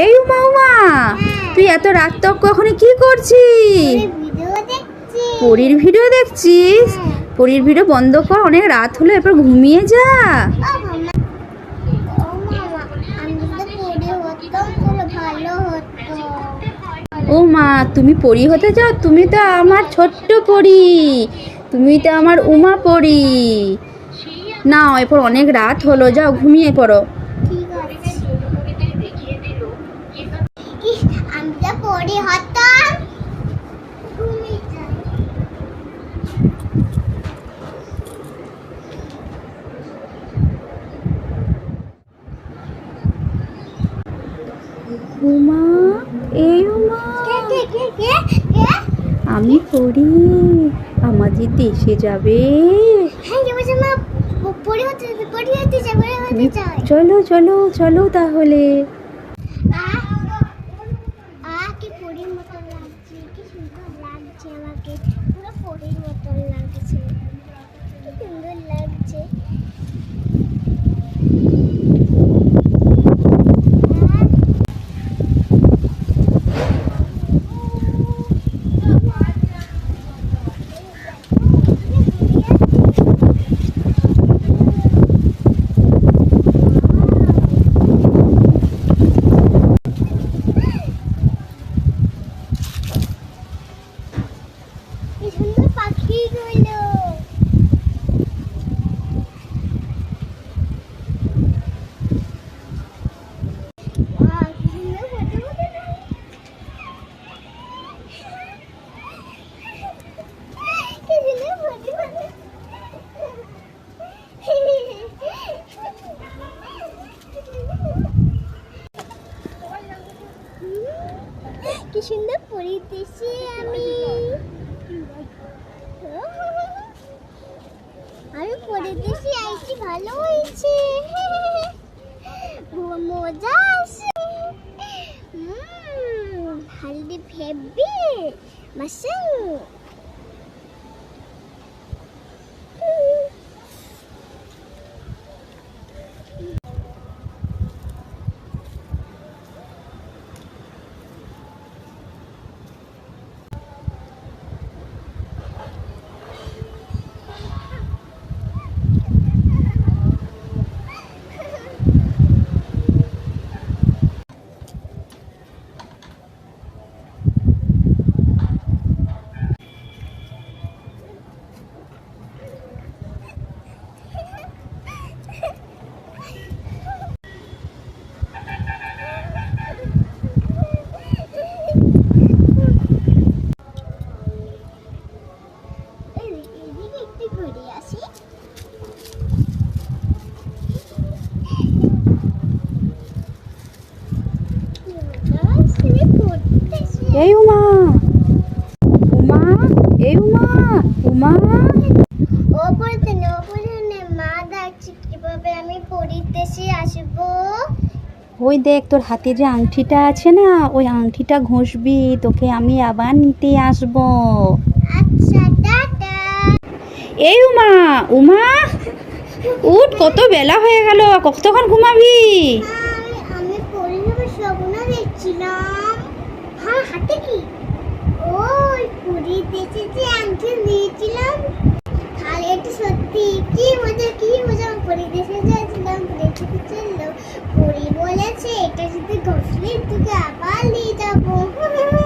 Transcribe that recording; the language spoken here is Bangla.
এই উমা উমা তুই এত রাত তক কখনো কি করছিস? পরীর ভিডিও দেখছিস? পরীর ভিডিও বন্ধ কর অনেক রাত হলো এরপর ঘুমিয়ে যা। ও মা তুমি পরী হতে চাও? তুমি তো আমার ছোট্ট পরী। তুমি তো আমার উমা পরী। না এরপর অনেক রাত হলো যাও ঘুমিয়ে পড়ো। উমা এই উমা। কে আমি পড়ি। আমাদের দেশে যাবে। হ্যাঁ যাব চলো চলো চলো তাহলে আহ আহ কি পরীর মতন লাগছে কি সুন্দর লাগছে আমাকে পুরো পরীর মতন লাগছে। কি সুন্দর লাগছে কি সুন্দর পাখিগুলো আহ, কি সুন্দর photo উঠেছে। কি সুন্দর photo উঠেছে। কি সুন্দর পরিতেছি আমি। আমি পরিতেছি আইছি ভালো হয়েছে। মজা আছে হালদি ফেবি মাসাং এই উমা উমা এই উমা উমা ওপরে না ওপরে না মা ডাকছে কীভাবে আমি পড়িতেছি আসব ওই দেখ তোর হাতে যে আংটিটা আছে না ওই আংটিটা ঘষবি তোকে আমি আবার নিতে আসব। আচ্ছা টাটা। এই উমা উমা উঠ কত বেলা হয়ে গেল কতক্ষণ ঘুমাবি? আমি আমি পরিভাবে স্বপ্ন দেখছিলাম। হ্যাঁ হাতে কি? ওই পুরী দেশে যে আংটি নিয়েছিলাম। তাহলে এটা সত্যি। কি মজা কি মজা। আমি পুরী দেশে যাচ্ছিলাম দেখতে চলল। পুরী বলেছে, এটা যদি ঘষলে তোকে আবার নিয়ে যাব।